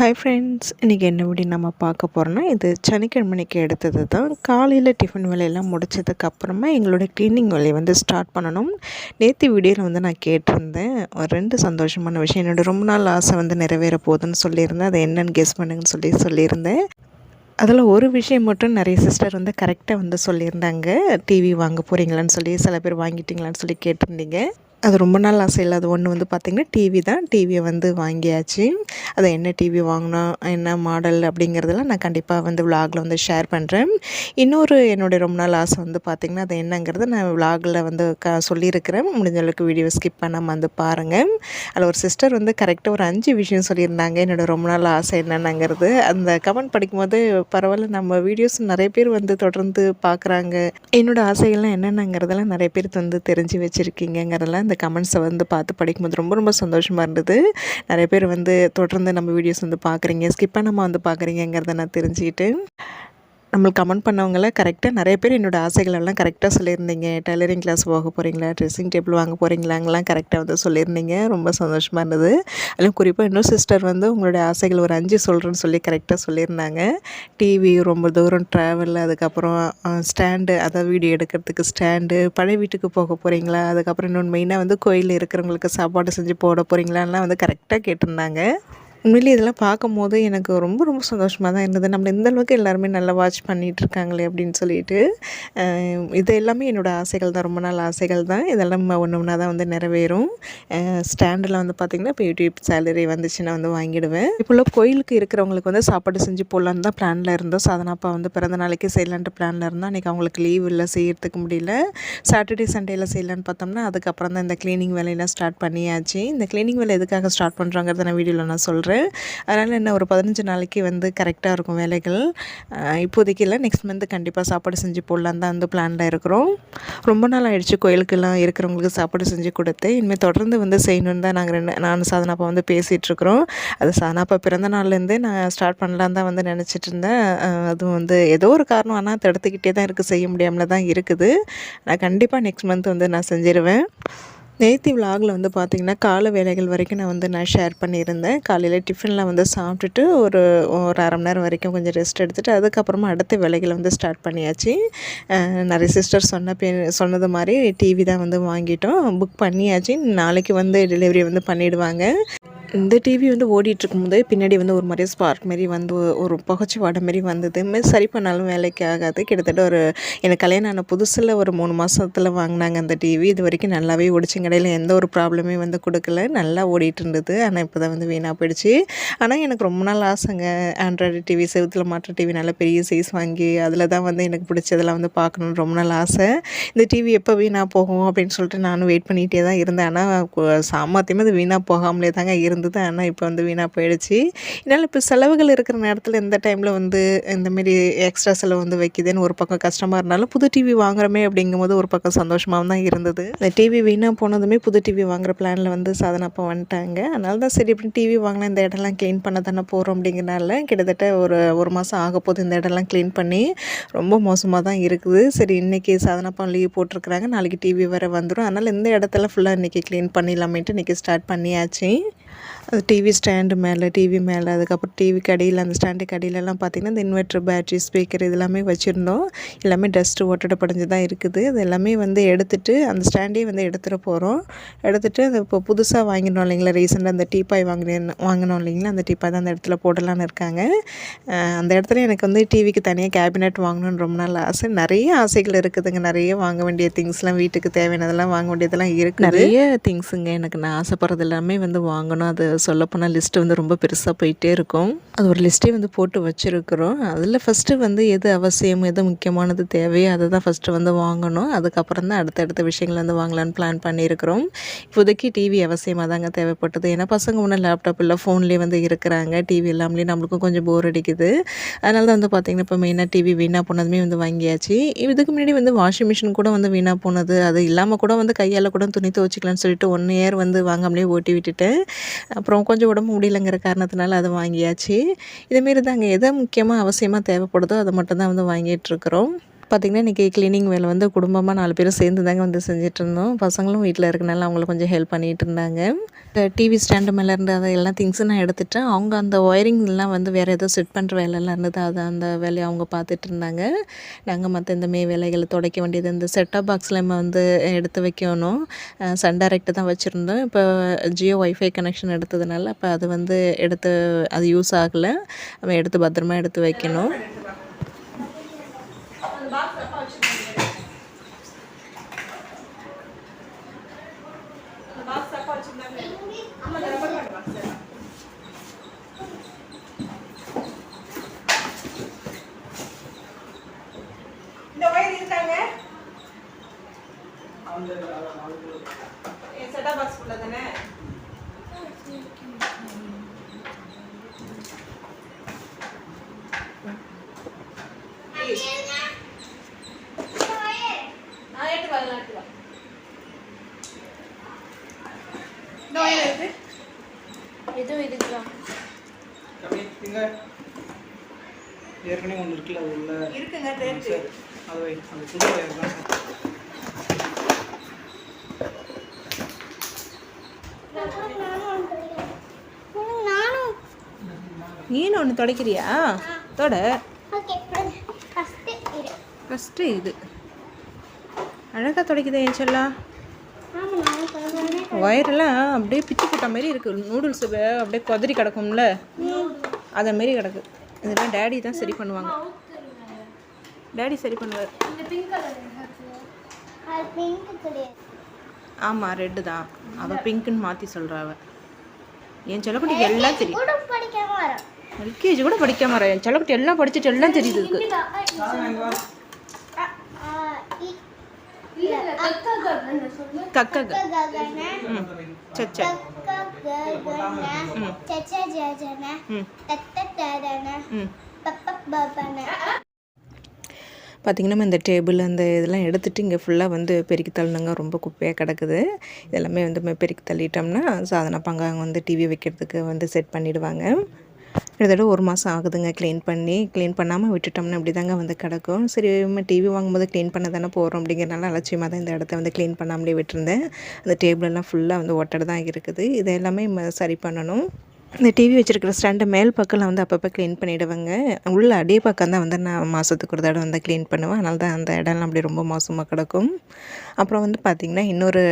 Hi friends இன்றைக்கி என்ன விடி நம்ம பார்க்க போகிறோன்னா இது சனிக்கிழமைக்கு எடுத்தது தான். காலையில் டிஃபன் வேலையெல்லாம் முடிச்சதுக்கப்புறமா எங்களோட க்ளீனிங் வேலையை வந்து ஸ்டார்ட் பண்ணணும். நேற்று வீடியோவில் வந்து நான் கேட்டிருந்தேன். ஒரு ரெண்டு சந்தோஷமான விஷயம். என்னோடய ரொம்ப நாள் ஆசை வந்து நிறைவேற போகுதுன்னு சொல்லியிருந்தேன். அதை என்னென்னு கெஸ் பண்ணுங்கன்னு சொல்லி சொல்லியிருந்தேன். அதில் ஒரு விஷயம் மட்டும் நிறைய சிஸ்டர் வந்து கரெக்டாக வந்து சொல்லியிருந்தாங்க. டிவி வாங்க போகிறீங்களான்னு சொல்லி சில பேர் வாங்கிட்டீங்களான்னு சொல்லி கேட்டிருந்தீங்க. அது ரொம்ப நாள் ஆசை அது ஒன்று வந்து பார்த்திங்கன்னா டிவி தான். டிவியை வந்து வாங்கியாச்சு. அது என்ன டிவி வாங்கினோம் என்ன மாடல் அப்படிங்கிறதெல்லாம் நான் கண்டிப்பாக வந்து விலாகில் வந்து ஷேர் பண்ணுறேன் இன்னொரு என்னுடைய ரொம்ப நாள் ஆசை வந்து பார்த்திங்கன்னா அது என்னங்கிறத நான் விலாகில் வந்து க சொல்லியிருக்கிறேன். முடிஞ்ச அளவுக்கு வீடியோ ஸ்கிப் பண்ணாமல் வந்து பாருங்கள் அதில் ஒரு சிஸ்டர் வந்து கரெக்டாக ஒரு அஞ்சு விஷயம் சொல்லியிருந்தாங்க. என்னோடய ரொம்ப நாள் ஆசை என்னென்னங்கிறது. அந்த கமெண்ட் படிக்கும்போது பரவாயில்ல நம்ம வீடியோஸ் நிறைய பேர் வந்து தொடர்ந்து பார்க்குறாங்க என்னோடய ஆசைகள்லாம் என்னென்னங்கிறதெல்லாம் நிறைய பேர் வந்து தெரிஞ்சு வச்சுருக்கீங்கிறதெல்லாம் இந்த கமெண்ட்ஸை வந்து பார்த்து படிக்கும்போது ரொம்ப ரொம்ப சந்தோஷமாக இருந்தது. நிறைய பேர் வந்து தொடர்ந்து நம்ம வீடியோஸ் வந்து பார்க்குறீங்க. ஸ்கிப் பண்ணாமல் வந்து பார்க்குறீங்கிறத நான் தெரிஞ்சுக்கிட்டு நம்மளுக்கு கமெண்ட் பண்ணவங்கள கரெக்டாக நிறைய பேர் என்னோடய ஆசைகளெல்லாம் கரெக்டாக சொல்லியிருந்தீங்க. டெய்லரிங் கிளாஸ் போக போகிறீங்களா ட்ரெஸ்ஸிங் டேபிள் வாங்க போகிறீங்களாங்கலாம் கரெக்டாக வந்து சொல்லியிருந்தீங்க. ரொம்ப சந்தோஷமாக இருந்தது. அதுவும் குறிப்பாக இன்னொரு சிஸ்டர் வந்து உங்களுடைய ஆசைகள் ஒரு அஞ்சு சொல்கிறேன்னு சொல்லி கரெக்டாக சொல்லியிருந்தாங்க. டிவி ரொம்ப தூரம் ட்ராவல் அதுக்கப்புறம் ஸ்டாண்டு அதாவது வீடியோ எடுக்கிறதுக்கு ஸ்டாண்டு பழைய வீட்டுக்கு போக போகிறீங்களா அதுக்கப்புறம் இன்னொன்று மெயினாக வந்து கோயிலில் இருக்கிறவங்களுக்கு சாப்பாடு செஞ்சு போட போகிறீங்களான்லாம் வந்து கரெக்டாக கேட்டிருந்தாங்க. உண்மையிலேயே இதெல்லாம் பார்க்கும்போது எனக்கு ரொம்ப ரொம்ப சந்தோஷமாக தான் இருந்தது. நம்மளை இந்த அளவுக்கு எல்லாருமே நல்லா வாட்ச் பண்ணிகிட்ருக்காங்களே அப்படின்னு சொல்லிட்டு இது எல்லாமே என்னோடய ஆசைகள் தான். ரொம்ப நாள் ஆசைகள் தான். இதெல்லாம் ஒன்று ஒன்றா தான் வந்து நிறைவேறும். ஸ்டாண்டில் வந்து பார்த்திங்கன்னா இப்போ யூடியூப் சேலரி வந்துச்சுன்னா வந்து வாங்கிடுவேன். இப்போ கோயிலுக்கு இருக்கிறவங்களுக்கு வந்து சாப்பாடு செஞ்சு போடலான்னு தான் பிளானில் இருந்தோம். சாதனாப்பா வந்து பிறந்த நாளைக்கு செய்யலான்ட்டு பிளானில் இருந்தால் அன்றைக்கி அவங்களுக்கு லீவ் இல்லை செய்யறதுக்கு முடியல. சாட்டர்டே சண்டேயில் செய்யலான்னு பார்த்தோம்னா அதுக்கப்புறம் தான் இந்த க்ளீனிங் வேலையெல்லாம் ஸ்டார்ட் பண்ணியாச்சு. இந்த க்ளீனிங் வேலை எதுக்காக ஸ்டார்ட் பண்ணுறாங்கிறத நான் வீடியோவில் நான் சொல்கிறேன் சொல்கிறேன் அதனால் என்ன ஒரு பதினஞ்சு நாளைக்கு வந்து கரெக்டாக இருக்கும் வேலைகள். இப்போதைக்கு இல்லை நெக்ஸ்ட் மந்த்து கண்டிப்பாக சாப்பாடு செஞ்சு போடலான் தான் வந்து பிளானில் இருக்கிறோம். ரொம்ப நாள் ஆகிடுச்சு கோயிலுக்கெல்லாம் இருக்கிறவங்களுக்கு சாப்பாடு செஞ்சு கொடுத்து. இனிமேல் தொடர்ந்து வந்து செய்யணுன்னு தான் நாங்கள் ரெண்டு நான் சாதனாப்பா வந்து பேசிகிட்ருக்குறோம் அது சாதனாப்பா பிறந்த நாள்லேருந்தே நான் ஸ்டார்ட் பண்ணலான் தான் வந்து நினச்சிட்டு இருந்தேன். அதுவும் வந்து ஏதோ ஒரு காரணம் ஆனால் தடுத்துக்கிட்டே தான் இருக்குது செய்ய முடியாமல் தான் இருக்குது. நான் கண்டிப்பாக நெக்ஸ்ட் மந்த் வந்து நான் செஞ்சிருவேன். நேற்று விலாகில் வந்து பார்த்திங்கன்னா காலை வேலைகள் வரைக்கும் நான் வந்து நான் ஷேர் பண்ணியிருந்தேன். காலையில் டிஃபன்லாம் வந்து சாப்பிட்டுட்டு ஒரு ஒரு அரை மணி நேரம் வரைக்கும் கொஞ்சம் ரெஸ்ட் எடுத்துகிட்டு அதுக்கப்புறமா அடுத்த வேலைகளை வந்து ஸ்டார்ட் பண்ணியாச்சு. நிறைய சிஸ்டர் சொன்ன பே சொன்னது மாதிரி டிவி தான் வந்து வாங்கிட்டோம். புக் பண்ணியாச்சு. நாளைக்கு வந்து டெலிவரி வந்து பண்ணிவிடுவாங்க இந்த டிவி வந்து ஓடிட்டுருக்கும்போது பின்னாடி வந்து ஒரு மாதிரி ஸ்பார்க் மாரி வந்து ஒரு புகச்சி வாடை மாரி வந்தது. மாரி சரி பண்ணாலும் வேலைக்கு ஆகாது. கிட்டத்தட்ட ஒரு எனக்கு கல்யாணம் ஆன புதுசில் ஒரு மூணு மாதத்தில் வாங்கினாங்க அந்த டிவி இது வரைக்கும் நல்லாவே ஓடிச்சு. கடையில் எந்த ஒரு ப்ராப்ளமே வந்து கொடுக்கல. நல்லா ஓடிட்டு இருந்தது ஆனால் இப்போ தான் வந்து வீணாக போயிடுச்சு. ஆனால் எனக்கு ரொம்ப நாள் ஆசைங்க. ஆண்ட்ராய்டு டிவி செவத்தில் மாற்ற டிவி நல்ல பெரிய சைஸ் வாங்கி அதில் தான் வந்து எனக்கு பிடிச்சதெல்லாம் வந்து பார்க்கணுன்னு ரொம்ப நாள் ஆசை. இந்த டிவி எப்போ வீணாக போகும் அப்படின்னு சொல்லிட்டு நானும் வெயிட் பண்ணிகிட்டே தான் இருந்தேன் ஆனால் சாமர்த்தியமாக அது வீணாக போகாமலே தாங்க இருந்தேன் இருந்தது ஆனால் இப்போ வந்து வீணாக போயிடுச்சு. இதனால் இப்போ செலவுகள் இருக்கிற நேரத்தில் இந்த டைமில் வந்து இந்தமாரி எக்ஸ்ட்ரா செலவு வந்து வைக்குதுன்னு ஒரு பக்கம் கஷ்டமாக இருந்தாலும் புது டிவி வாங்குறோமே அப்படிங்கும்போது ஒரு பக்கம் சந்தோஷமாகவும் தான் இருந்தது. இந்த டிவி வீணாக போனதுமே புது டிவி வாங்குற பிளானில் வந்து சாதனப்போ வந்துட்டாங்க. அதனால தான் சரி இப்படி டிவி வாங்கினா இந்த இடம்லாம் க்ளீன் பண்ண தானே போகிறோம் அப்படிங்கிறனால கிட்டத்தட்ட ஒரு ஒரு மாதம் ஆக போது இந்த இடம்லாம் க்ளீன் பண்ணி. ரொம்ப மோசமாக தான் இருக்குது. சரி இன்றைக்கி சாதனப்பா லீவ் போட்டிருக்கிறாங்க. நாளைக்கு டிவி வேறு வந்துடும் அதனால் இந்த இடத்துல ஃபுல்லாக இன்றைக்கி க்ளீன் பண்ணிடலாமேன்ட்டு இன்றைக்கி ஸ்டார்ட் பண்ணியாச்சு. அது டிவி ஸ்டாண்டு மேலே டிவி மேலே அதுக்கப்புறம் டிவி கடையில் அந்த ஸ்டாண்டு கடையிலலாம் பார்த்திங்கன்னா இந்த இன்வெர்ட்ரு பேட்ரி ஸ்பீக்கர் இது எல்லாமே வச்சுருந்தோம். எல்லாமே டஸ்ட்டு ஒட்டடை படைஞ்சு தான் இருக்குது. அது எல்லாமே வந்து எடுத்துகிட்டு அந்த ஸ்டாண்டே வந்து எடுத்துகிட்டு போகிறோம் எடுத்துகிட்டு அது இப்போ புதுசாக வாங்கினோம் இல்லைங்களா ரீசெண்டாக அந்த டீப்பாய் வாங்கினேன் வாங்கினோம் இல்லைங்களா அந்த டீப்பாய் தான் அந்த இடத்துல போடலான்னு இருக்காங்க. அந்த இடத்துல எனக்கு வந்து டிவிக்கு தனியாக கேபினெட் வாங்கணுன்னு ரொம்ப நாள் ஆசை. நிறைய ஆசைகள் இருக்குதுங்க. நிறைய வாங்க வேண்டிய திங்ஸ்லாம் வீட்டுக்கு தேவையானதெல்லாம் வாங்க வேண்டியதெல்லாம் இருக்குது. நிறைய திங்ஸுங்க எனக்கு நான் ஆசைப்படுறது எல்லாமே வந்து வாங்கணும். அது சொல்லப்போனால் லிஸ்ட்டு வந்து ரொம்ப பெருசாக போயிட்டே இருக்கும். அது ஒரு லிஸ்ட்டே வந்து போட்டு வச்சுருக்குறோம். அதில் ஃபஸ்ட்டு வந்து எது அவசியம் எது முக்கியமானது தேவையோ அதை தான் ஃபஸ்ட்டு வந்து வாங்கணும். அதுக்கப்புறம் தான் அடுத்தடுத்த விஷயங்கள் வந்து வாங்கலான்னு பிளான் பண்ணியிருக்கிறோம். இப்போதைக்கு டிவி அவசியமாக தாங்க தேவைப்பட்டது. ஏன்னா பசங்க ஒன்றும் லேப்டாப் இல்லை ஃபோன்லேயே வந்து இருக்கிறாங்க. டிவி இல்லாமலே நம்மளுக்கும் கொஞ்சம் போர் அடிக்குது. அதனால தான் வந்து பார்த்திங்கன்னா இப்போ மெயினாக டிவி வீணாக போனதுமே வந்து வாங்கியாச்சு. இதுக்கு முன்னாடி வந்து வாஷிங் மிஷின் கூட வந்து வீணாக போனது. அது இல்லாமல் கூட வந்து கையால் கூட துணி துவச்சிக்கலான்னு சொல்லிட்டு ஒன் இயர் வந்து வாங்காமலே ஓட்டி விட்டுட்டேன். அப்புறம் அப்புறம் கொஞ்சம் உடம்பு முடியலைங்கிற காரணத்தினால அதை வாங்கியாச்சு. இதேமாரி தாங்க எதை முக்கியமாக அவசியமாக தேவைப்படுதோ அதை மட்டும்தான் வந்து வாங்கிட்டுருக்குறோம் பார்த்திங்கன்னா இன்றைக்கி க்ளீனிங் வேலை வந்து குடும்பமாக நாலு பேரும் சேர்ந்து தாங்க வந்து செஞ்சுட்டு இருந்தோம் பசங்களும் வீட்டில் இருக்கனால அவங்களுக்கு கொஞ்சம் ஹெல்ப் பண்ணிகிட்டு இருந்தாங்க டிவி ஸ்டாண்டு மேலே இருந்து அதை எல்லாம் திங்ஸும் நான் எடுத்துட்டேன். அவங்க அந்த ஒயரிங்லாம் வந்து வேறு ஏதோ செட் பண்ணுற வேலையெல்லாம் இருந்தது அதை அந்த வேலையை அவங்க பார்த்துட்டு இருந்தாங்க நாங்கள் மற்ற இந்த மே வேலைகளை துடைக்க வேண்டியது இந்த செட்டாப் பாக்ஸில் நம்ம வந்து எடுத்து வைக்கணும். சன் டைரக்ட் தான் வச்சுருந்தோம். இப்போ ஜியோ ஒய்ஃபை கனெக்ஷன் எடுத்ததுனால அப்போ அது வந்து எடுத்து அது யூஸ் ஆகலை. நம்ம எடுத்து பத்திரமா எடுத்து வைக்கணும் இந்த ஒயர் இருக்காங்க செட்டா பாக்ஸ் உள்ள தானே? எதுவும் இதுக்குதான் ஏற்கனவே ஒன்று இருக்குல்ல அது உள்ள இருக்குங்க தேர்ச்சி சரி அது வை. அது புது வயர் தான் நீனு ஒன்று துடைக்கிறியா? தொட. ஓகே ஃபஸ்ட்டு இது. அழகாக துடைக்குதே ஏன் சொல்லா. ஒயரெல்லாம் அப்படியே பிச்சு போட்ட மாதிரி இருக்குது நூடுல்ஸ் அப்படியே கொதறி கிடக்கும்ல? அதை மாரி கிடக்கு. இதெல்லாம் டேடி தான் சரி பண்ணுவாங்க. டேடி சரி பண்ணுவார். ஆமாம் ரெட்டு தான். அவள் பிங்க்குன்னு மாற்றி சொல்கிறா அவ. என் செல்லக்குட்டிக்கு எல்லாம் தெரியும். கூட படிக்காம வரோம். எல்கேஜி கூட படிக்காம வரேன் என் செல்லக்குட்டி எல்லாம் படிச்சுட்டு எல்லாம் தெரியுது இதுக்கு. கக்க க. ம் சச்ச ம். ம். பார்த்திங்கன்னா நம்ம இந்த டேபிள் அந்த இதெல்லாம் எடுத்துகிட்டு இங்கே ஃபுல்லாக வந்து பெருக்கி தள்ளினாங்க. ரொம்ப குப்பையாக கிடக்குது. இதெல்லாமே வந்து பெருக்கி தள்ளிட்டோம்னா சாதனை பங்காங்க வந்து டிவி வைக்கிறதுக்கு வந்து செட் பண்ணிவிடுவாங்க கிட்டத்தட்ட ஒரு மாதம் ஆகுதுங்க க்ளீன் பண்ணி க்ளீன் பண்ணாமல் விட்டுட்டோம்னா அப்படி தாங்க வந்து கிடக்கும். சரி நம்ம டிவி வாங்கும்போது க்ளீன் பண்ண தானே போகிறோம் அப்படிங்கிறனால அலட்சியமாக தான் இந்த இடத்த வந்து க்ளீன் பண்ணாமலே விட்டுருந்தேன். அந்த டேபிளெல்லாம் ஃபுல்லாக வந்து ஒட்டடை தான் இருக்குது. இது எல்லாமே சரி பண்ணணும். இந்த டிவி வச்சுருக்கிற ஸ்டாண்டு மேல் பக்கம்லாம் வந்து அப்பப்போ க்ளீன் பண்ணிவிடுவேங்க உள்ள அடியே பக்கம் தான் வந்து நான் மாதத்துக்கு ஒரு தடவை வந்து க்ளீன் பண்ணுவேன். அதனால தான் அந்த இடம்லாம் அப்படி ரொம்ப மோசமாக கிடக்கும். அப்புறம் வந்து பார்த்திங்கன்னா இன்னொரு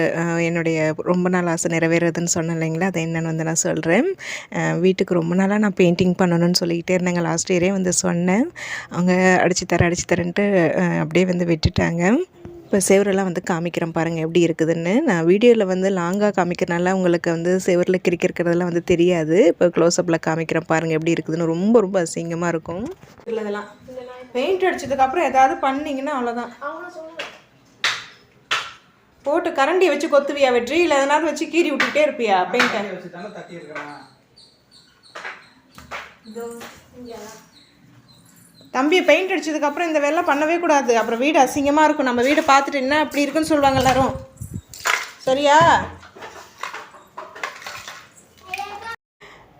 என்னுடைய ரொம்ப நாள் ஆசை நிறைவேறுதுன்னு சொன்னேன் இல்லைங்களா? அதை என்னென்னு வந்து நான் சொல்கிறேன் வீட்டுக்கு ரொம்ப நாளாக நான் பெயிண்டிங் பண்ணணும்னு சொல்லிக்கிட்டே இருந்தேங்க. லாஸ்ட் இயரே வந்து சொன்னேன். அவங்க அடிச்சு தரேன் அடிச்சு தரேன்ட்டு அப்படியே வந்து விட்டுட்டாங்க. இப்போ செவரெல்லாம் வந்து காமிக்கிறேன் பாருங்கள் எப்படி இருக்குதுன்னு. நான் வீடியோவில் வந்து லாங்காக காமிக்கிறனால உங்களுக்கு வந்து செவரில் கிரிக்கிறதெல்லாம் வந்து தெரியாது. இப்போ க்ளோஸ்அப்பில் காமிக்கிறேன் பாருங்கள் எப்படி இருக்குதுன்னு. ரொம்ப ரொம்ப அசிங்கமாக இருக்கும். இதெல்லாம். பெயிண்ட் அடிச்சதுக்கப்புறம் ஏதாவது பண்ணீங்கன்னா அவ்வளோதான் போட்டு கரண்டியை வச்சு கொத்துவியா வெற்றி? இல்லை எதனாவது வச்சு கீறி விட்டுட்டே இருப்பியா? பெயிண்ட்டை தம்பியை பெயிண்ட் அடிச்சதுக்கப்புறம் இந்த வேலை பண்ணவே கூடாது. அப்புறம் வீடு அசிங்கமாக இருக்கும். நம்ம வீடை பார்த்துட்டு என்ன அப்படி இருக்குன்னு சொல்லுவாங்க எல்லோரும். சரியா?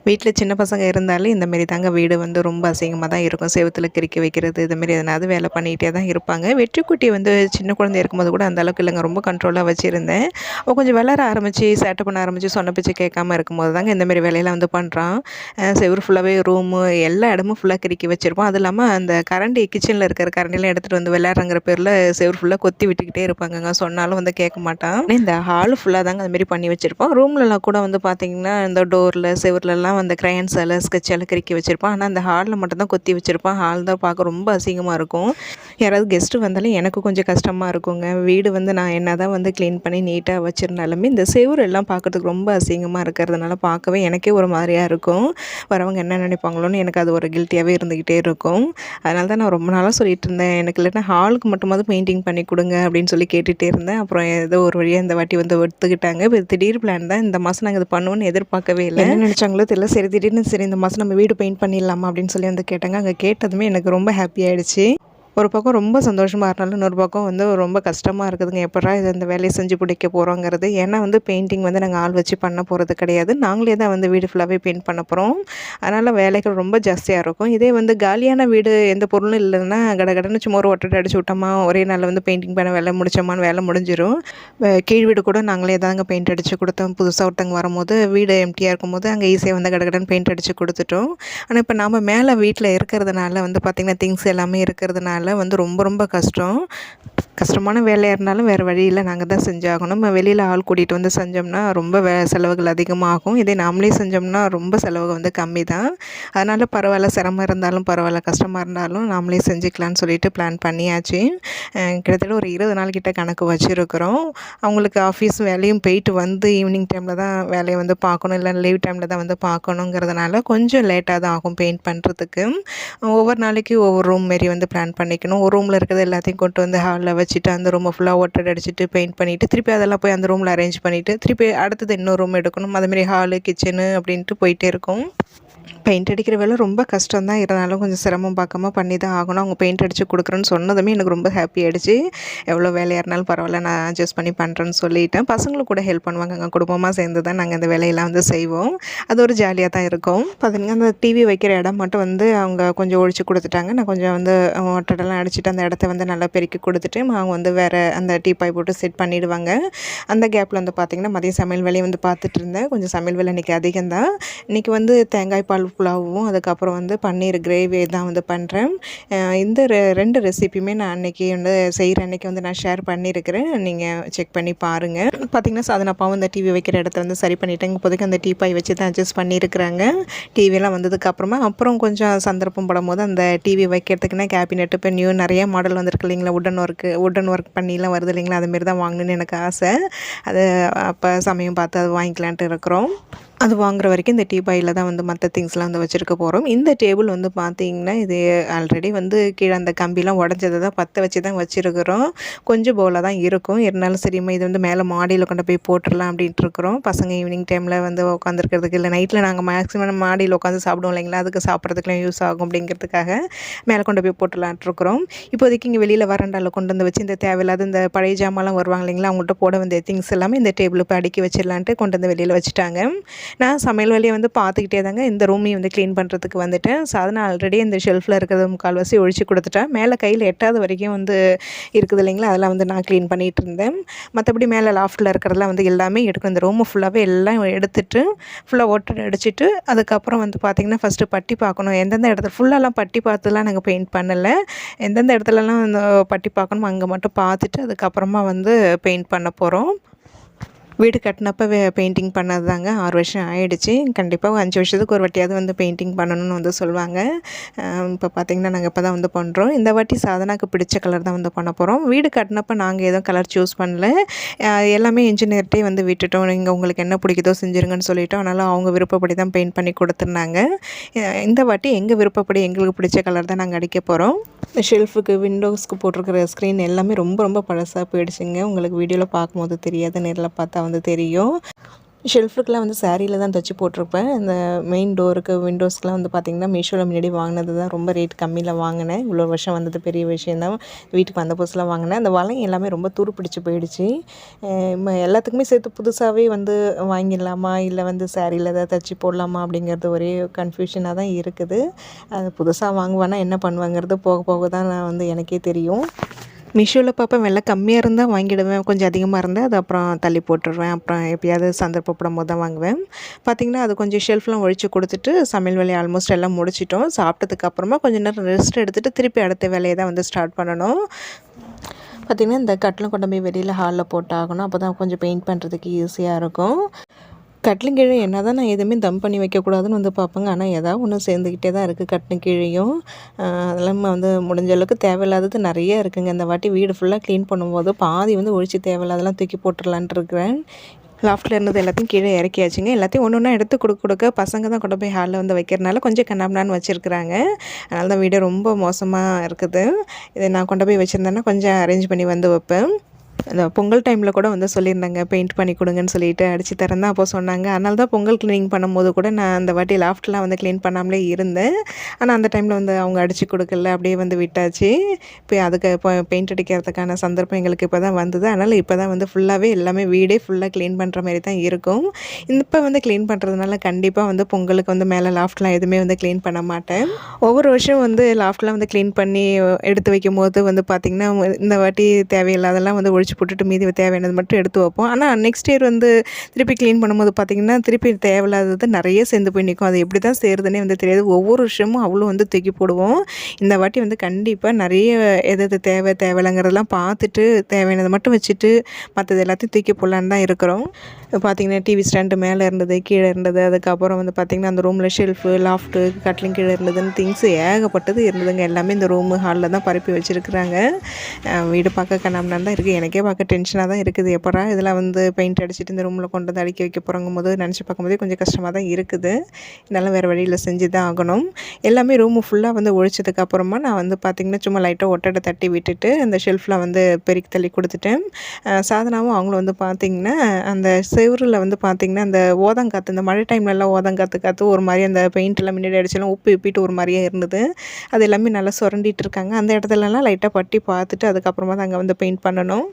வீட்டில் சின்ன பசங்க இருந்தாலே இந்த மாரி தாங்க வீடு வந்து ரொம்ப அசிங்கமாக தான் இருக்கும். செவுத்துல கிறுக்கி வைக்கிறது இதுமாரி எதனாவது வேலை பண்ணிகிட்டே தான் இருப்பாங்க. வெற்றிக்குட்டி வந்து சின்ன குழந்தை இருக்கும்போது கூட அந்த அளவுக்கு இல்லைங்க. ரொம்ப கண்ட்ரோலாக வச்சுருந்தேன். அவள் கொஞ்சம் வளர ஆரம்பித்து சேட்டை பண்ண ஆரம்பித்து சொன்ன பிச்சு கேட்காம இருக்கும்போது தாங்க இந்தமாரி வேலையெல்லாம் வந்து பண்ணுறான் செவுரு ஃபுல்லாகவே ரூமு எல்லா இடமும் ஃபுல்லாக கிறுக்கி வச்சுருப்போம் அது இல்லாமல் அந்த கரண்டி கிச்சனில் இருக்கிற கரண்டிலாம் எடுத்துகிட்டு வந்து விளையாடுறங்கிற பேரில் செவுரு ஃபுல்லாக கொத்தி விட்டுக்கிட்டே இருப்பாங்கங்க. சொன்னாலும் வந்து கேட்க மாட்டான். இந்த ஹால் ஃபுல்லாக தாங்க அதுமாரி பண்ணி வச்சுருப்போம் ரூம்லலாம் கூட வந்து பார்த்திங்கன்னா இந்த டோரில் செவர்லலாம் வந்து க்ரையன்ஸால் ஸ்கெட்சால் கிறுக்கி வச்சுருப்பான். ஆனால் அந்த ஹாலில் மட்டும்தான் கொத்தி வச்சுருப்பான். ஹால் தான் பார்க்க ரொம்ப அசிங்கமாக இருக்கும். யாராவது கெஸ்ட்டு வந்தாலும் எனக்கு கொஞ்சம் கஷ்டமாக இருக்குங்க. வீடு வந்து நான் என்ன தான் வந்து க்ளீன் பண்ணி நீட்டாக வச்சுருந்தாலுமே இந்த செவுரு எல்லாம் பார்க்கறதுக்கு ரொம்ப அசிங்கமாக இருக்கிறதுனால பார்க்கவே எனக்கே ஒரு மாதிரியாக இருக்கும். வரவங்க என்ன நினைப்பாங்களோன்னு எனக்கு அது ஒரு கில்ட்டியாகவே இருந்துக்கிட்டே இருக்கும். அதனால தான் நான் ரொம்ப நாளாக சொல்லிட்டு இருந்தேன். எனக்கு இல்லைன்னா ஹாலுக்கு மட்டுமாவது பெயிண்டிங் பண்ணி கொடுங்க அப்படின்னு சொல்லி கேட்டுகிட்டே இருந்தேன். அப்புறம் ஏதோ ஒரு வழியாக இந்த வாட்டி வந்து ஒத்துக்கிட்டாங்க. இப்போ திடீர் பிளான் தான். இந்த மாதம் நாங்கள் இது பண்ணுவோன்னு எதிர்பார்க்கவே இல்லை. என்ன நினச்சாங்களோ தெரியல. சரி திடீர்னு சரி இந்த மாதம் நம்ம வீடு பெயிண்ட் பண்ணிடலாமா? அப்படின்னு சொல்லி வந்து கேட்டாங்க. அங்கே கேட்டதுமே எனக்கு ரொம்ப ஹாப்பி ஆகிடுச்சு ஒரு பக்கம் ரொம்ப சந்தோஷமாக இருந்தாலும் இன்னொரு பக்கம் வந்து ரொம்ப கஷ்டமாக இருக்குதுங்க. எப்படா இது இந்த வேலையை செஞ்சு பிடிக்க போகிறோங்கிறது ஏன்னா வந்து பெயிண்டிங் வந்து நாங்கள் ஆள் வச்சு பண்ண போகிறது கிடையாது. நாங்களே தான் வந்து வீடு ஃபுல்லாகவே பெயிண்ட் பண்ண போகிறோம் அதனால் வேலைகள் ரொம்ப ஜாஸ்தியாக இருக்கும். இதே வந்து காலியான வீடு எந்த பொருளும் இல்லைன்னா கடகடன்னு சும்மா ஒரு ஒட்டடை அடிச்சு விட்டோமா ஒரே நாளில் வந்து பெயிண்டிங் பண்ண வேலை முடிச்சோமான்னு வேலை முடிஞ்சிடும் கீழ் வீடு கூட நாங்களே தாங்க பெயிண்ட் அடித்து கொடுத்தோம். புதுசாக ஒருத்தவங்க வரும்போது வீடு எம்டியாக இருக்கும்போது அங்கே ஈஸியாக வந்து கடகடன் பெயிண்ட் அடித்து கொடுத்துட்டோம். ஆனால் இப்போ நாம் மேலே வீட்டில் இருக்கிறதுனால வந்து பார்த்திங்கன்னா திங்ஸ் எல்லாமே இருக்கிறதுனால வந்து ரொம்ப ரொம்ப கஷ்டம். கஷ்டமான வேலையாக இருந்தாலும் வேறு வழியில் நாங்கள் தான் செஞ்சாகணும். நம்ம வெளியில் ஆள் கூட்டிகிட்டு வந்து செஞ்சோம்னா ரொம்ப வே செலவுகள் அதிகமாகும். இதே நாமளே செஞ்சோம்னா ரொம்ப செலவு வந்து கம்மி தான். அதனால் பரவாயில்ல சிரமம் இருந்தாலும் பரவாயில்ல கஷ்டமாக இருந்தாலும் நாமளே செஞ்சுக்கலான்னு சொல்லிட்டு பிளான் பண்ணியாச்சு. கிட்டத்தட்ட ஒரு இருபது நாள் கிட்ட கணக்கு வச்சுருக்குறோம். அவங்களுக்கு ஆஃபீஸ் வேலையும் போயிட்டு வந்து ஈவினிங் டைமில் தான் வேலையை வந்து பார்க்கணும். இல்லை லீவ் டைமில் தான் வந்து பார்க்கணுங்கிறதுனால கொஞ்சம் லேட்டாக தான் ஆகும் பெயிண்ட் பண்ணுறதுக்கு ஒவ்வொரு நாளைக்கு ஒவ்வொரு ரூம் மாரி வந்து பிளான் பண்ணி பண்ணிக்கணும் ஒரு ரூமில் இருக்கிறது எல்லாத்தையும் கொண்டு வந்து ஹாலில் வச்சுட்டு அந்த ரூமை ஃபுல்லாக ஒட்டர் அடிச்சுட்டு பெயிண்ட் பண்ணிவிட்டு திருப்பி அதெல்லாம் போய் அந்த ரூமில் அரேஞ்ச் பண்ணிவிட்டு திருப்பி அடுத்தது இன்னொரு ரூம் எடுக்கணும். அதுமாரி ஹாலு கிச்சனு அப்படின்ட்டு போயிட்டே இருக்கும். பெயிண்ட் அடிக்கிற வேலை ரொம்ப கஷ்டம் தான் இருந்தாலும் கொஞ்சம் சிரமம் பார்க்காம பண்ணி தான் ஆகணும். அவங்க பெயிண்ட் அடித்து கொடுக்குறேன்னு சொன்னதுமே எனக்கு ரொம்ப ஹாப்பி ஆகிடுச்சு எவ்வளோ வேலையாக இருந்தாலும் பரவாயில்ல நான் அட்ஜஸ்ட் பண்ணி பண்ணுறேன்னு சொல்லிட்டேன். பசங்களும் கூட ஹெல்ப் பண்ணுவாங்க. அங்கே குடும்பமாக சேர்ந்து தான் நாங்கள் இந்த வேலையெல்லாம் வந்து செய்வோம். அது ஒரு ஜாலியாக தான் இருக்கும். பார்த்தீங்கன்னா அந்த டிவி வைக்கிற இடம் மட்டும் வந்து அவங்க கொஞ்சம் ஒழிச்சு கொடுத்துட்டாங்க. நான் கொஞ்சம் வந்து ஒட்டடெல்லாம் அடிச்சுட்டு அந்த இடத்த வந்து நல்லா பெருக்கி கொடுத்துட்டு அவங்க வந்து வேறு அந்த டீப்பாய் போட்டு செட் பண்ணிவிடுவாங்க அந்த கேப்பில் வந்து பார்த்திங்கன்னா மதியம் சமையல் வேலையை வந்து பார்த்துட்டு இருந்தேன். கொஞ்சம் சமையல் வேலை இன்றைக்கி அதிகம் தான் இன்றைக்கி வந்து தேங்காய் பால் புலாவும் அதுக்கப்புறம் வந்து பன்னீர் கிரேவி தான் வந்து பண்ணுறேன் இந்த ரெ- ரெண்டு ரெசிபியுமே நான் அன்றைக்கி வந்து செய்கிற அன்றைக்கி வந்து நான் ஷேர் பண்ணியிருக்கிறேன். நீங்கள் செக் பண்ணி பாருங்கள் பார்த்திங்கன்னா சாதனப்பாவும் இந்த டிவி வைக்கிற இடத்த வந்து சரி பண்ணிட்டேன். இப்போதைக்கு அந்த டீப்பாய் வச்சு தான் அட்ஜஸ்ட் பண்ணியிருக்கிறாங்க. டிவியெல்லாம் வந்ததுக்கப்புறமா அப்புறம் கொஞ்சம் சந்தர்ப்பம் படும்போது அந்த டிவி வைக்கிறதுக்குன்னா கேபினெட் இப்போ நியூ நிறைய மாடல் வந்திருக்கு இல்லைங்களா? உடன் ஒர்க்கு உடன் ஒர்க் பண்ணிலாம் வருது இல்லைங்களா? அதுமாரி தான் வாங்கணும்னு எனக்கு ஆசை. அது அப்போ சமயம் பார்த்து அது வாங்கிக்கலான்ட்டு இருக்கிறோம். அது வாங்குற வரைக்கும் இந்த டீ பாயில் தான் வந்து மற்ற திங்ஸ்லாம் வந்து வச்சுருக்க போகிறோம் இந்த டேபிள் வந்து பார்த்தீங்கன்னா இது ஆல்ரெடி வந்து கீழே அந்த கம்பிலாம் உடஞ்சதை தான் பற்ற வச்சு தான் வச்சுருக்குறோம். கொஞ்சம் போல தான் இருக்கும். இருந்தாலும் சரிம்மா இது வந்து மேலே மாடியில் கொண்டு போய் போட்டுடலாம் அப்படின்ட்டு இருக்கிறோம். பசங்க ஈவினிங் டைமில் வந்து உட்காந்துருக்கிறதுக்கு இல்லை நைட்டில் நாங்கள் மேக்ஸிமம் மாடியில் உட்காந்து சாப்பிடுவோம் இல்லைங்களா? அதுக்கு சாப்பிட்றதுக்குலாம் யூஸ் ஆகும் அப்படிங்கிறதுக்காக மேலே கொண்டு போய் போட்டுடலான்ட்டு இருக்கிறோம். இப்போதைக்கு இங்கே வெளியில் வரண்டாவில் கொண்டு வந்து வச்சு இந்த தேவையில்லாத இந்த பழைய ஜாமான்லாம் வருவாங்க இல்லைங்களா? அவங்கள்ட்ட போட வந்த திங்ஸ் எல்லாமே இந்த டேபிள் இப்போ அடுக்கி வச்சிடலான்ட்டு கொண்டு வந்து வெளியில் வச்சுட்டாங்க. நான் சமையல் வேலையை வந்து பார்த்துக்கிட்டே தாங்க இந்த ரூமையும் வந்து க்ளீன் பண்ணுறதுக்கு வந்துட்டேன். அதனால் ஆல்ரெடி இந்த ஷெல்ஃபில் இருக்கிறத முக்கால்வாசி ஒழிச்சு கொடுத்துட்டேன். மேலே கையில் எட்டாவது வரைக்கும் வந்து இருக்குது இல்லைங்களா? அதெல்லாம் வந்து நான் க்ளீன் பண்ணிகிட்டு இருந்தேன். மற்றபடி மேலே லாஃப்ட்டில் இருக்கிறதெல்லாம் வந்து எல்லாமே எடுக்கும். இந்த ரூமை ஃபுல்லாகவே எல்லாம் எடுத்துட்டு ஃபுல்லாக ஓட்டர் அடிச்சுட்டு அதுக்கப்புறம் வந்து பார்த்திங்கன்னா ஃபஸ்ட்டு பட்டி பார்க்கணும். எந்தெந்த இடத்துல ஃபுல்லாலாம் பட்டி பார்த்துலாம் நாங்கள் பெயிண்ட் பண்ணலை. எந்தெந்த இடத்துலலாம் வந்து பட்டி பார்க்கணுமோ அங்கே மட்டும் பார்த்துட்டு அதுக்கப்புறமா வந்து பெயிண்ட் பண்ண போகிறோம் வீடு கட்டினப்போ பெயிண்டிங் பண்ணது தாங்க ஆறு வருஷம் ஆயிடுச்சு. கண்டிப்பாக அஞ்சு வருஷத்துக்கு ஒரு வாட்டியாவது வந்து பெயிண்டிங் பண்ணணும்னு வந்து சொல்லுவாங்க. இப்போ பார்த்திங்கன்னா நாங்கள் இப்போ தான் வந்து பண்ணுறோம் இந்த வாட்டி சாதனாக்கு பிடிச்ச கலர் தான் வந்து பண்ண போகிறோம் வீடு கட்டினப்போ நாங்கள் எதுவும் கலர் சூஸ் பண்ணல. எல்லாமே இன்ஜினியர்கிட்டே வந்து விட்டுட்டோம். நீங்கள் உங்களுக்கு என்ன பிடிக்குதோ செஞ்சுருங்கன்னு சொல்லிட்டோம். அதனால் அவங்க விருப்பப்படி தான் பெயிண்ட் பண்ணி கொடுத்துருந்தாங்க. இந்த வாட்டி எங்கள் விருப்பப்படி எங்களுக்கு பிடிச்ச கலர் தான் நாங்கள் அடிக்க போகிறோம் ஷெல்ஃபுக்கு விண்டோஸ்க்கு போட்டிருக்கிற ஸ்க்ரீன் எல்லாமே ரொம்ப ரொம்ப பழசாக போயிடுச்சுங்க. உங்களுக்கு வீடியோவில் பார்க்கும்போது தெரியாது. நேரில் பார்த்தா வந்து தெரியும். ஷெல்ஃபுக்கெலாம் வந்து சாரியில் தான் தைச்சி போட்டிருப்பேன். இந்த மெயின் டோருக்கு விண்டோஸ்க்குலாம் வந்து பார்த்திங்கன்னா மீஷோவில் முன்னாடி வாங்கினது தான் ரொம்ப ரேட் கம்மியில் வாங்கினேன். இவ்வளோ வருஷம் வந்தது பெரிய விஷயம் தான். வீட்டுக்கு வந்த புதுசில் வாங்கினேன். அந்த வளையம் எல்லாமே ரொம்ப துரு பிடிச்சி போயிடுச்சு. ம- எல்லாத்துக்குமே சேர்த்து புதுசாகவே வந்து வாங்கிடலாமா? இல்லை வந்து சாரியில் தான் தைச்சி போடலாமா? அப்படிங்கிறது ஒரே கன்ஃபியூஷனாக தான் இருக்குது. அது புதுசாக வாங்குவேன்னா என்ன பண்ணுவாங்கிறது போக போக தான் நான் வந்து எனக்கே தெரியும். மீஷோவில் பார்ப்பேன். விலை கம்மியாக இருந்தால் வாங்கிடுவேன். கொஞ்சம் அதிகமாக இருந்தால் அது அப்புறம் தள்ளி போட்டுடுவேன் அப்புறம் எப்பயாவது சந்தர்ப்பப்படும் போது தான் வாங்குவேன். பார்த்திங்கன்னா அது கொஞ்சம் ஷெல்ஃப்லாம் ஒழிச்சு கொடுத்துட்டு சமையல் வேலையை ஆல்மோஸ்ட் எல்லாம் முடிச்சிட்டோம். சாப்பிட்டதுக்கப்புறமா கொஞ்சம் நேரம் ரெஸ்ட் எடுத்துகிட்டு திருப்பி அடுத்த வேலையை தான் வந்து ஸ்டார்ட் பண்ணணும். பார்த்திங்கன்னா இந்த கட்டில் கொண்டு போய் வெளியில் ஹாலில் போட்டாகணும். அப்போ தான் கொஞ்சம் பெயிண்ட் பண்ணுறதுக்கு ஈஸியாக இருக்கும். கட்டிலும் கீழே என்ன தான் நான் எதுவுமே தம் பண்ணி வைக்கக்கூடாதுன்னு வந்து பார்ப்பேங்க. ஆனால் ஏதாவது ஒன்று சேர்ந்துக்கிட்டே தான் இருக்குது கட்டிலும் கீழேயும் அதெல்லாம் வந்து முடிஞ்ச அளவுக்கு தேவையில்லாதது நிறைய இருக்குங்க. இந்த வாட்டி வீடு ஃபுல்லாக க்ளீன் பண்ணும்போது பாதி வந்து ஒழிச்சு தேவையில்லாதெல்லாம் தூக்கி போட்டுடலான்ட்டு இருக்கிறேன். லாஃப்ட்டில் இருந்தது எல்லாத்தையும் கீழே இறக்கியாச்சுங்க. எல்லாத்தையும் ஒன்று ஒன்றா எடுத்து கொடுக்க கொடுக்க பசங்க தான் கொண்டு போய் ஹாலில் வந்து வைக்கிறனால கொஞ்சம் கண்ணாமண்ணான்னு வச்சுருக்குறாங்க. அதனால தான் வீடு ரொம்ப மோசமாக இருக்குது. இதை நான் கொண்டு போய் வச்சுருந்தேன்னா கொஞ்சம் அரேஞ்ச் பண்ணி வந்து வைப்பேன். இந்த பொங்கல் டைமில் கூட வந்து சொல்லியிருந்தாங்க பெயிண்ட் பண்ணி கொடுங்கன்னு சொல்லிட்டு அடித்து திறந்தேன் அப்போ சொன்னாங்க. அதனால தான் பொங்கல் க்ளீனிங் பண்ணும்போது கூட நான் அந்த வாட்டி லாஃப்ட்லாம் வந்து க்ளீன் பண்ணாமலே இருந்தேன். ஆனால் அந்த டைமில் வந்து அவங்க அடித்து கொடுக்கல அப்படியே வந்து விட்டாச்சு. இப்போ அதுக்கு இப்போ பெயிண்ட் அடிக்கிறதுக்கான சந்தர்ப்பம் எங்களுக்கு இப்போ தான் வந்தது. அதனால் இப்போ தான் வந்து ஃபுல்லாகவே எல்லாமே வீடே ஃபுல்லாக க்ளீன் பண்ணுற மாதிரி தான் இருக்கும். இப்போ வந்து க்ளீன் பண்ணுறதுனால கண்டிப்பாக வந்து பொங்கலுக்கு வந்து மேலே லாஃப்ட்லாம் எதுவுமே வந்து க்ளீன் பண்ண மாட்டேன். ஒவ்வொரு வருஷம் வந்து லாஃப்ட்லாம் வந்து க்ளீன் பண்ணி எடுத்து வைக்கும் போது வந்து பார்த்திங்கன்னா இந்த வாட்டி தேவையில்லாதெல்லாம் வந்து ஒழிச்சு போட்டுட்டு மீதி தேவையானது மட்டும் எடுத்து வைப்போம். ஆனால் நெக்ஸ்ட் இயர் வந்து திருப்பி க்ளீன் பண்ணும்போது பார்த்திங்கன்னா திருப்பி தேவையில்லாதது நிறைய சேர்ந்து போய் நிற்கும் அது எப்படி தான் செய்கிறதுனே வந்து தெரியாது. ஒவ்வொரு வருஷமும் அவ்வளோ வந்து தூக்கி போடுவோம். இந்த வாட்டி வந்து கண்டிப்பாக நிறைய எது எது தேவை தேவையில்லைங்கிறதெல்லாம் பார்த்துட்டு தேவையானதை மட்டும் வச்சுட்டு மற்றது எல்லாத்தையும் தூக்கி போடலான்னு தான் இருக்கிறோம். பார்த்திங்கன்னா டிவி ஸ்டாண்டு மேலே இருந்தது கீழே இருந்தது அதுக்கப்புறம் வந்து பார்த்திங்கன்னா அந்த ரூமில் ஷெல்ஃபு லாஃப்ட்டு கட்லிங் கீழே இருந்ததுன்னு திங்ஸ் ஏகப்பட்டது இருந்ததுங்க. எல்லாமே இந்த ரூமு ஹாலில் தான் பரப்பி வச்சுருக்குறாங்க. வீடு பார்க்க கண்ணாமனான் தான் இருக்குது எனக்கே பார்க்க டென்ஷனாக தான் இருக்குது. எப்படா இதெல்லாம் வந்து பெயிண்ட் அடிச்சுட்டு இந்த ரூமில் கொண்டு வந்து அடுக்கி வைக்க போகிறங்கும் போது நினச்சி பார்க்கும்போதே கொஞ்சம் கஷ்டமாக தான் இருக்குது. இதெல்லாம் வேறு வழியில் செஞ்சு தான் ஆகணும். எல்லாமே ரூமு ஃபுல்லாக வந்து ஒழிச்சதுக்கு அப்புறமா நான் வந்து பார்த்திங்கன்னா சும்மா லைட்டாக ஒட்டடை தட்டி விட்டுட்டு அந்த ஷெல்ஃபில் வந்து பெருக்கி தள்ளி கொடுத்துட்டேன். சாதனாவும் அவங்களும் வந்து பார்த்திங்கன்னா அந்த செவரில் வந்து பார்த்திங்கன்னா அந்த ஓதங்காத்து இந்த மழை டைம்லலாம் ஓதங்காத்து காற்று ஒரு மாதிரி அந்த பெயிண்ட்லாம் முன்னாடி அடிச்சாலும் உப்பு உப்பிட்டு ஒரு மாதிரியே இருந்தது. அது எல்லாமே நல்லா சுரண்டிட்டு இருக்காங்க. அந்த இடத்துலலாம் லைட்டாக பட்டி பார்த்துட்டு அதுக்கப்புறமா தான் அங்கே வந்து பெயிண்ட் பண்ணணும்.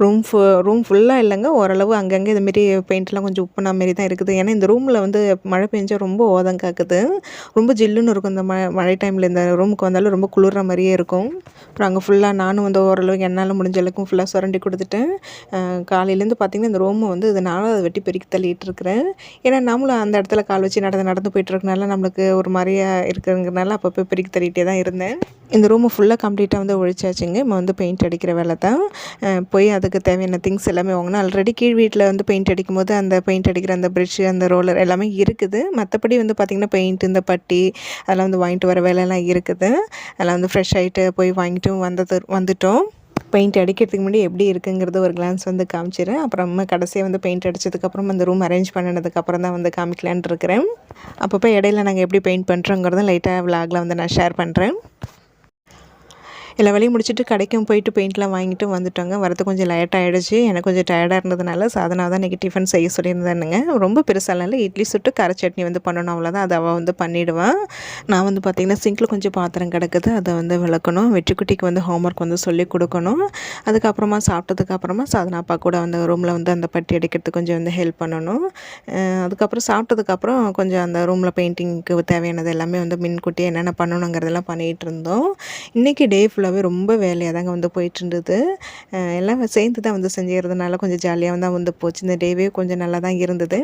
ரூம் ஃபு ரூம் ஃபுல்லாக இல்லைங்க. ஓரளவு அங்கங்கே இதுமாரி பெயிண்ட்லாம் கொஞ்சம் உப்புனா மாரி தான் இருக்குது. ஏன்னா இந்த ரூமில் வந்து மழை பெஞ்சால் ரொம்ப ஓதம் காக்குது. ரொம்ப ஜில்லுன்னு இருக்கும் இந்த மழை மழை டைமில் இந்த ரூமுக்கு வந்தாலும் ரொம்ப குளிர்ற மாதிரியே இருக்கும். அப்புறம் அங்கே ஃபுல்லாக நானும் வந்து ஓரளவுக்கு என்னால் முடிஞ்ச அளவுக்கு ஃபுல்லாக சுரண்டி கொடுத்துட்டேன். காலையிலேருந்து பார்த்திங்கன்னா இந்த ரூமை வந்து இது அதை வெட்டி பெருக்கி தள்ளிட்டு இருக்கிறேன். ஏன்னா நம்மளும் அந்த இடத்துல கால் வச்சு நடந்து நடந்து போயிட்டுருக்கனால நம்மளுக்கு ஒரு மாதிரியா இருக்குங்கிறனால அப்பப்போ பெருக்கி தள்ளிகிட்டே தான் இருந்தேன். இந்த ரூமை ஃபுல்லாக கம்ப்ளீட்டாக வந்து ஒழிச்சாச்சுங்க. இப்போ வந்து பெயிண்ட் அடிக்கிற வேலை தான் போய் அதுக்கு தேவையான திங்ஸ் எல்லாமே வாங்கினோம் ஆல்ரெடி கீழ் வீட்டில் வந்து பெயிண்ட் அடிக்கும் போது அந்த பெயிண்ட் அடிக்கிற அந்த ப்ரஷ்ஷு அந்த ரோலர் எல்லாமே இருக்குது. மற்றபடி வந்து பார்த்திங்கன்னா பெயிண்ட் இந்த பட்டி அதெல்லாம் வந்து வாங்கிட்டு வர வேலையெல்லாம் இருக்குது. அதெல்லாம் வந்து ஃப்ரெஷ் ஆகிட்டு போய் வாங்கிட்டு வந்தது வந்துட்டோம். பெயிண்ட் அடிக்கிறதுக்கு முன்னாடி எப்படி இருக்குங்கிறது ஒரு கிளான்ஸ் வந்து காமிச்சிடுறேன் அப்புறமா கடைசியாக வந்து பெயிண்ட் அடித்ததுக்கப்புறம் அந்த ரூம் அரேஞ்ச் பண்ணினதுக்கப்புறம் தான் வந்து காமிக்கலான் இருக்கிறேன். அப்பப்போ இடையில நாங்கள் எப்படி பெயிண்ட் பண்ணுறோங்கிறத லைட்டாக விலாகில் வந்து நான் ஷேர் பண்ணுறேன் எல்லா வேலையும் முடிச்சுட்டு கடைக்கும் போயிட்டு பெயிண்ட்லாம் வாங்கிட்டு வந்துட்டோங்க. வரது கொஞ்சம் லேட் ஆகிடுச்சு எனக்கு கொஞ்சம் டயர்டாக இருந்ததுனால சாதனா தான் இன்றைக்கி டிஃபன் செய்ய சொல்லியிருந்தேனுங்க. ரொம்ப பெருசாலாம் இல்லை இட்லி சுட்டு கரை சட்னி வந்து பண்ணணும். அவ்வளோதான் அதை அவள் வந்து பண்ணிவிடுவான் நான் வந்து பார்த்திங்கன்னா சிங்கில் கொஞ்சம் பாத்திரம் கிடக்குது. அதை வந்து விளக்கணும். வெற்றிக்குட்டிக்கு வந்து ஹோம்ஒர்க் வந்து சொல்லி கொடுக்கணும். அதுக்கப்புறமா சாப்பிட்டதுக்கப்புறமா சாதனா அப்பா கூட வந்து ரூமில் வந்து அந்த பட்டி அடிக்கிறதுக்கு கொஞ்சம் வந்து ஹெல்ப் பண்ணணும். அதுக்கப்புறம் சாப்பிட்டதுக்கப்புறம் கொஞ்சம் அந்த ரூமில் பெயிண்டிங்க்கு தேவையானது எல்லாமே வந்து முன்கூட்டியே என்னென்ன பண்ணணுங்கிறதெல்லாம் பண்ணிகிட்டு இருந்தோம். இன்றைக்கி டே ஃபுல்லாக ஃபுல்லாகவே ரொம்ப வேலையாக தாங்க வந்து போயிட்டுருந்தது. எல்லாம் சேர்ந்து தான் வந்து செஞ்சுக்கிறதுனால கொஞ்சம் ஜாலியாக தான் வந்து போச்சு. இந்த டேவே கொஞ்சம் நல்லா தான் இருந்தது.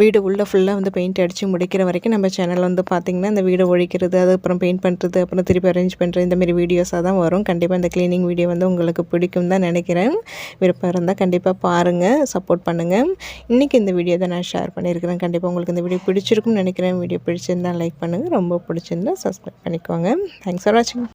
வீடு உள்ளே ஃபுல்லாக வந்து பெயிண்ட் அடித்து முடிக்கிற வரைக்கும் நம்ம சேனல் வந்து பார்த்திங்கன்னா இந்த வீடு ஒழிக்கிறது அது அப்புறம் பெயிண்ட் பண்ணுறது அப்புறம் திருப்பி அரேஞ்ச் பண்ணுறது இந்தமாரி வீடியோஸாக தான் வரும். கண்டிப்பாக இந்த க்ளீனிங் வீடியோ வந்து உங்களுக்கு பிடிக்கும் தான் நினைக்கிறேன். விருப்பம் இருந்தால் கண்டிப்பாக பாருங்கள் சப்போர்ட் பண்ணுங்கள் இன்றைக்கி இந்த வீடியோ தான் நான் ஷேர் பண்ணியிருக்கிறேன். கண்டிப்பாக உங்களுக்கு இந்த வீடியோ பிடிச்சிருக்கும்னு நினைக்கிறேன். வீடியோ பிடிச்சிருந்தா லைக் பண்ணுங்கள் ரொம்ப பிடிச்சிருந்தால் சப்ஸ்கிரைப் பண்ணிக்கோங்க. தேங்க்ஸ் ஃபார் வாட்சிங்